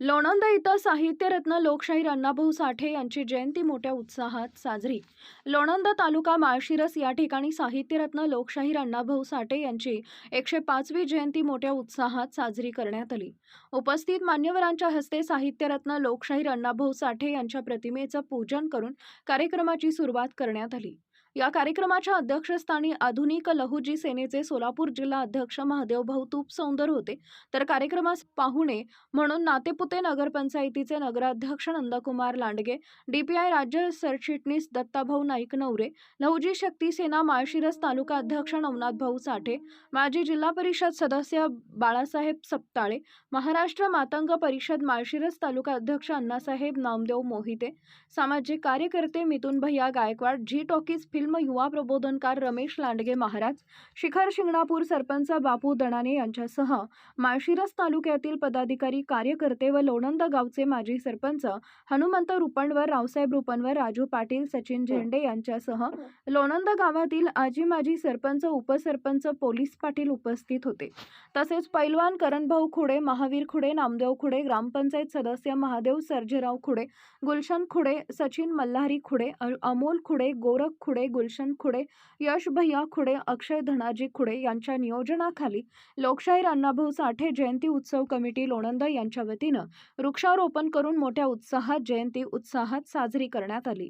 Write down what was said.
लोणंद इथं साहित्यरत्न लोकशाहीर अण्णाभाऊ साठे यांची जयंती मोठ्या उत्साहात साजरी. लोणंद तालुका माळशिरस या ठिकाणी साहित्यरत्न लोकशाहीर अण्णाभाऊ साठे यांची एकशे पाचवी जयंती मोठ्या उत्साहात साजरी करण्यात आली. उपस्थित मान्यवरांच्या हस्ते साहित्यरत्न लोकशाहीर अण्णाभाऊ साठे यांच्या प्रतिमेचं पूजन करून कार्यक्रमाची सुरुवात करण्यात आली. या कार्यक्रमाच्या अध्यक्षस्थानी आधुनिक लहुजी सेनेचे सोलापूर जिल्हा अध्यक्ष महादेव भाऊ तूप सौंदर होते. तर कार्यक्रमास पाहुणे म्हणून नातेपुते नगरपंचायतीचे नगराध्यक्ष नंदकुमार लांडगे डीपीआय राज्य सरचिटणीस दत्ताभाऊ नाईक नवरे लहुजी शक्ती सेना माळशिरस तालुका अध्यक्ष नवनाथ भाऊ साठे माजी जिल्हा परिषद सदस्य बाळासाहेब सप्ताळे महाराष्ट्र मातंग परिषद माळशिरस तालुका अध्यक्ष अण्णासाहेब नामदेव मोहिते सामाजिक कार्यकर्ते मिथुन भैया गायकवाड झी टॉकीज फिल्म युवा प्रबोधनकार रमेश लांडगे महाराज शिखर शिंगणापूर सरपंच बापू दणाने यांच्यासह माळशिरस तालुक्यातील पदाधिकारी कार्यकर्ते व लोणंद गावचे माजी सरपंच हनुमंत रुपणवर रावसाहेब रुपणवर राजू पाटील सचिन झेंडे यांच्यासह लोणंद गावातील आजी माजी सरपंच उपसरपंच पोलीस पाटील उपस्थित होते. तसेच पैलवान करणभाऊ खुडे महावीर खुडे नामदेव खुडे ग्रामपंचायत सदस्य महादेव सर्जेराव खुडे गुलशन खुडे सचिन मल्हारी खुडे अमोल खुडे गोरख खुडे गुलशन खुडे यश भैया खुडे अक्षय धनाजी खुडे यांच्या नियोजनाखाली लोकशाहीर अण्णाभाऊ साठे जयंती उत्सव कमिटी लोणंद यांच्या वतीनं वृक्षारोपण करून मोठ्या उत्साहात जयंती उत्साहात साजरी करण्यात आली.